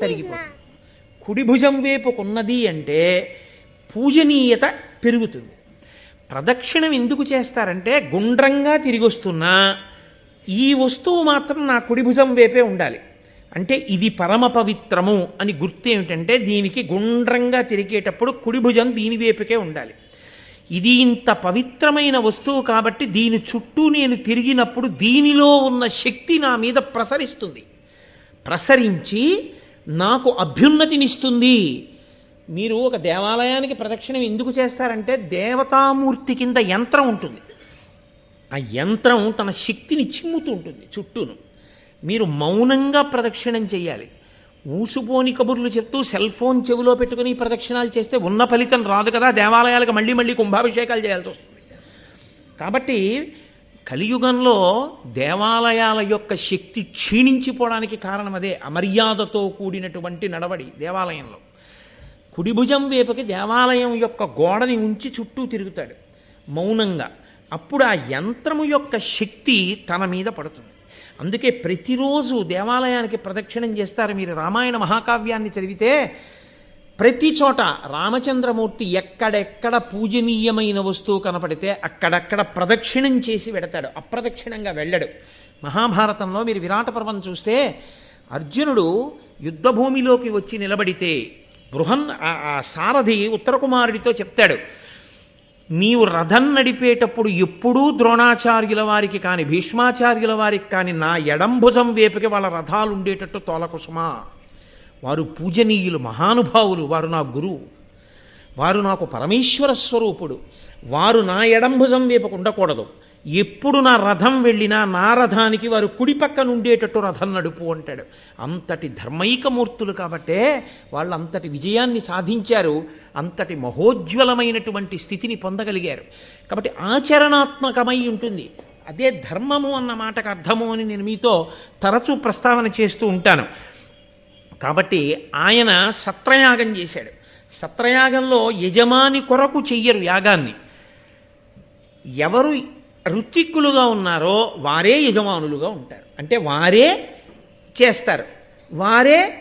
తరిగిపోతుంది. కుడి భుజం వైపుకున్నది అంటే పూజనీయత పెరుగుతుంది. ప్రదక్షిణం ఎందుకు చేస్తారంటే గుండ్రంగా తిరిగి వస్తున్నా ఈ వస్తువు మాత్రం నా కుడి భుజం వైపే ఉండాలి. అంటే ఇది పరమ పవిత్రము అని గుర్తు ఏమిటంటే దీనికి గుండ్రంగా తిరిగేటప్పుడు కుడి భుజం దీని వైపుకే ఉండాలి. ఇది ఇంత పవిత్రమైన వస్తువు కాబట్టి దీని చుట్టూ నేను తిరిగినప్పుడు దీనిలో ఉన్న శక్తి నా మీద ప్రసరిస్తుంది. ప్రసరించి నాకు అభ్యున్నతినిస్తుంది. మీరు ఒక దేవాలయానికి ప్రదక్షిణం ఎందుకు చేస్తారంటే దేవతామూర్తి కింద యంత్రం ఉంటుంది. ఆ యంత్రం తన శక్తిని చిమ్ముతూ ఉంటుంది చుట్టూను. మీరు మౌనంగా ప్రదక్షిణం చేయాలి. ఊసుపోని కబుర్లు చెప్తూ సెల్ ఫోన్ చెవిలో పెట్టుకుని ప్రదక్షిణాలు చేస్తే ఉన్న ఫలితం రాదు కదా దేవాలయాలకు మళ్ళీ మళ్ళీ కుంభాభిషేకాలు చేయాల్సి వస్తుంది. కాబట్టి కలియుగంలో దేవాలయాల యొక్క శక్తి క్షీణించిపోవడానికి కారణం అదే అమర్యాదతో కూడినటువంటి నడవడి దేవాలయంలో. కుడి భుజం వైపుకి దేవాలయం యొక్క గోడని ఉంచి చుట్టూ తిరుగుతాడు మౌనంగా. అప్పుడు ఆ యంత్రము యొక్క శక్తి తన మీద పడుతుంది. అందుకే ప్రతిరోజు దేవాలయానికి ప్రదక్షిణం చేస్తారు మీరు. రామాయణ మహాకావ్యాన్ని చదివితే ప్రతి చోట రామచంద్రమూర్తి ఎక్కడెక్కడ పూజనీయమైన వస్తువు కనపడితే అక్కడక్కడ ప్రదక్షిణం చేసి వెడతాడు అప్రదక్షిణంగా వెళ్ళడు. మహాభారతంలో మీరు విరాట పర్వం చూస్తే అర్జునుడు యుద్ధభూమిలోకి వచ్చి నిలబడితే బృహన్ ఆ- సారథి ఉత్తరకుమారుడితో చెప్తాడు నీవు రథం నడిపేటప్పుడు ఎప్పుడూ ద్రోణాచార్యుల వారికి కానీ భీష్మాచార్యుల వారికి కానీ నా ఎడంభుజం వేపుకి వాళ్ళ రథాలు ఉండేటట్టు తోలకుసుమా వారు పూజనీయులు మహానుభావులు వారు నా గురువు. వారు నాకు పరమేశ్వర స్వరూపుడు. వారు నా ఎడంభుజం వైపుకు ఉండకూడదు ఎప్పుడు నా రథం వెళ్ళినా నా రథానికి వారు కుడి పక్కన ఉండేటట్టు రథం నడుపు అంటాడు. అంతటి ధర్మైకమూర్తులు కాబట్టే వాళ్ళు అంతటి విజయాన్ని సాధించారు. అంతటి మహోజ్వలమైనటువంటి స్థితిని పొందగలిగారు. కాబట్టి ఆచరణాత్మకమై ఉంటుంది. అదే ధర్మము అన్న మాటకు అర్థము అని నేను మీతో తరచూ ప్రస్తావన చేస్తూ ఉంటాను. కాబట్టి ఆయన సత్రయాగం చేశాడు. సత్రయాగంలో యజమాని కొరకు చెయ్యరు యాగాన్ని. ఎవరు ఋత్విక్కులుగా ఉన్నారో వారే యజమానులుగా ఉంటారు. అంటే వారే చేస్తారు. వారే